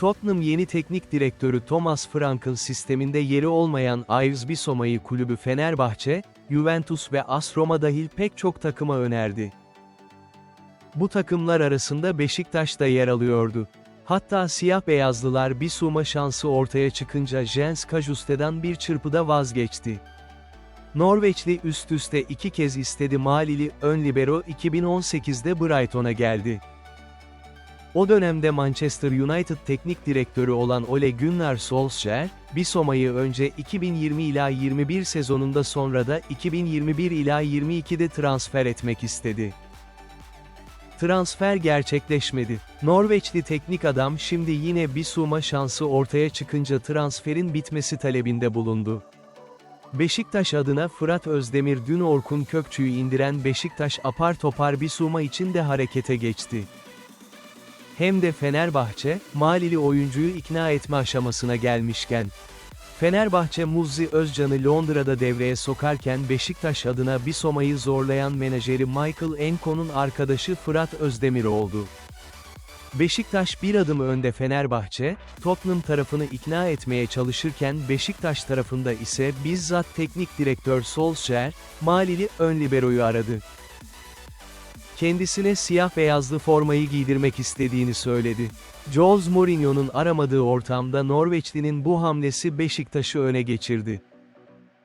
Tottenham yeni teknik direktörü Thomas Frankel sisteminde yeri olmayan Yves Bissoma'yı kulübü Fenerbahçe, Juventus ve AS Roma dahil pek çok takıma önerdi. Bu takımlar arasında Beşiktaş da yer alıyordu. Hatta siyah beyazlılar Bissouma şansı ortaya çıkınca Jens Kajuste'den bir çırpıda vazgeçti. Norveçli üst üste iki kez istedi Malili ön libero 2018'de Brighton'a geldi. O dönemde Manchester United teknik direktörü olan Ole Gunnar Solskjaer, Bissoma'yı önce 2020 ila 21 sezonunda sonra da 2021 ila 22'de transfer etmek istedi. Transfer gerçekleşmedi. Norveçli teknik adam şimdi yine Bissouma şansı ortaya çıkınca transferin bitmesi talebinde bulundu. Beşiktaş adına Fırat Özdemir dün Orkun Kökçü'yü indiren Beşiktaş apar topar Bissouma için de harekete geçti. Hem de Fenerbahçe, Malili oyuncuyu ikna etme aşamasına gelmişken. Fenerbahçe Muzzi Özcan'ı Londra'da devreye sokarken Beşiktaş adına Bissoma'yı zorlayan menajeri Michael Enko'nun arkadaşı Fırat Özdemir oldu. Beşiktaş bir adım önde Fenerbahçe, Tottenham tarafını ikna etmeye çalışırken Beşiktaş tarafında ise bizzat teknik direktör Solskjaer, Malili ön liberoyu aradı. Kendisine siyah beyazlı formayı giydirmek istediğini söyledi. Jose Mourinho'nun aramadığı ortamda Norveçlinin bu hamlesi Beşiktaş'ı öne geçirdi.